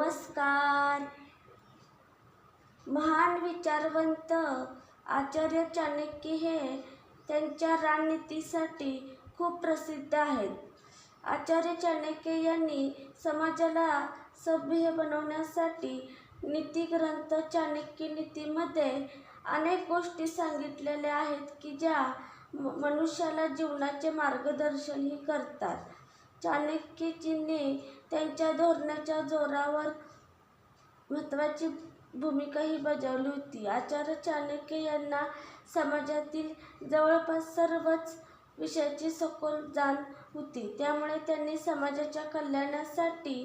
नमस्कार. महान विचारवंत आचार्य चाणक्य हे त्यांच्या राजनीतीसाठी खूप प्रसिद्ध आहेत. आचार्य चाणक्य यांनी समाजाला सभ्य बनवण्यासाठी नीतिग्रंथ चाणक्य नीतीमध्ये अनेक गोष्टी सांगितलेल्या आहेत की ज्या मनुष्याला जीवनाचे मार्गदर्शनही करतात. चाणक्यजींनी त्यांच्या धोरणाच्या जोरावर महत्त्वाची भूमिकाही बजावली होती. आचार्य चाणक्य यांना समाजातील जवळपास सर्वच विषयाची सखोल जाण होती. त्यामुळे त्यांनी समाजाच्या कल्याणासाठी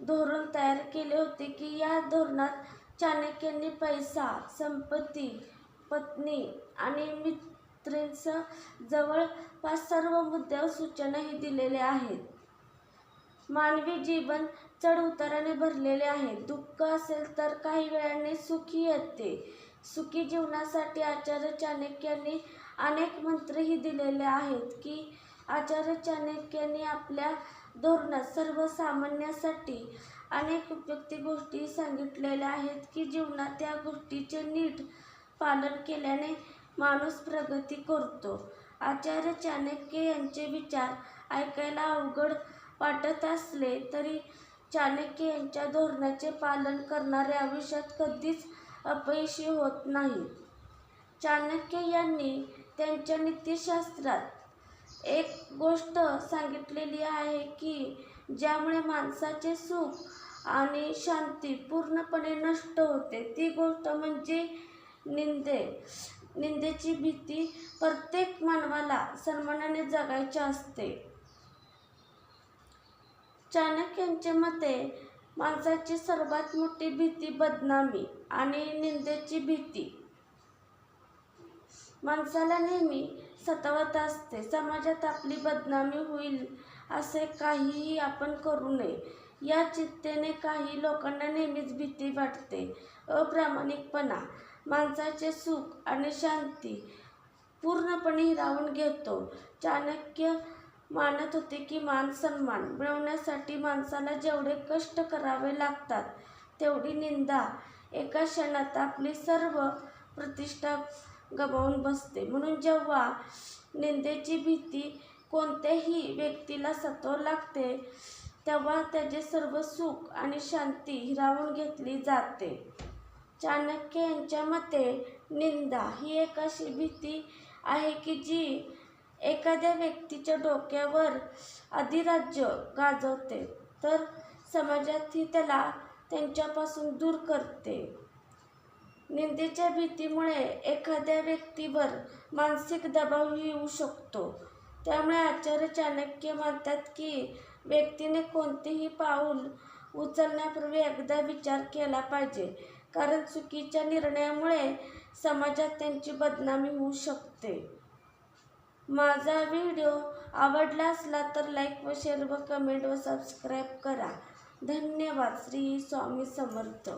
धोरण तयार केले होते की या धोरणात चाणक्यांनी पैसा संपत्ती पत्नी आणि मित्रांसह जवळपास सर्व मुद्द्यावर सूचनाही दिलेल्या आहेत. मानवी जीवन चढ उताराने भरलेले आहे. दुःख असेल तर काही वेळाने सुखी येते. सुखी जीवनासाठी आचार्य चाणक्यांनी अनेक मंत्रही दिलेले आहेत की आचार्य चाणक्यांनी आपल्या धोरणात सर्वसामान्यासाठी अनेक उपयुक्त गोष्टी सांगितलेल्या आहेत की जीवनात त्या गोष्टीचे नीट पालन केल्याने माणूस प्रगती करतो. आचार्य चाणक्य यांचे विचार ऐकायला अवघड वाटत असले तरी चाणक्य यांच्या धोरणाचे पालन करणारे आयुष्यात कधीच अपयशी होत नाही चाणक्य यांनी त्यांच्या नीतिशास्त्रात एक गोष्ट सांगितलेली आहे की ज्यामुळे माणसाचे सुख आणि शांती पूर्णपणे नष्ट होते. ती गोष्ट म्हणजे निंदे. निंदेची भीती प्रत्येक मानवाला सन्मानाने जगायचे असते. चाणक्यांच्या मते माणसाची सर्वात मोठी भीती बदनामी आणि निंदेची भीती. माणसाला नेहमी सतावत असते. समाजात आपली बदनामी होईल असे काहीही आपण करू नये. या चिंतेने काही लोकांना नेहमीच भीती वाटते. अप्रामाणिकपणा माणसाचे सुख आणि शांती पूर्णपणे हिरावून घेतो. चाणक्य मानत होते की मान सन्मान मिळवण्यासाठी माणसाला जेवढे कष्ट करावे लागतात तेवढी निंदा एका क्षणात आपली सर्व प्रतिष्ठा गमावून बसते. म्हणून जेव्हा निंदेची भीती कोणत्याही व्यक्तीला सतो लागते तेव्हा त्याचे सर्व सुख आणि शांती हिरावून घेतली जाते. चाणक्य यांच्या मते निंदा ही एक अशी भीती आहे की जी एखाद्या व्यक्तीच्या डोक्यावर अधिराज्य गाजवते तर समाजातही त्याला त्यांच्यापासून दूर करते. निंदेच्या भीतीमुळे एखाद्या व्यक्तीवर मानसिक दबाव येऊ शकतो. त्यामुळे आचार्य चाणक्य मानतात की व्यक्तीने कोणतेही पाऊल उचलण्यापूर्वी एकदा विचार केला पाहिजे. कारण चुकीच्या निर्णयामुळे समाजात त्यांची बदनामी होऊ शकते. माझा व्हिडिओ आवडला असला तर लाईक व शेअर व कमेंट व सबस्क्राईब करा. धन्यवाद. श्री स्वामी समर्थ.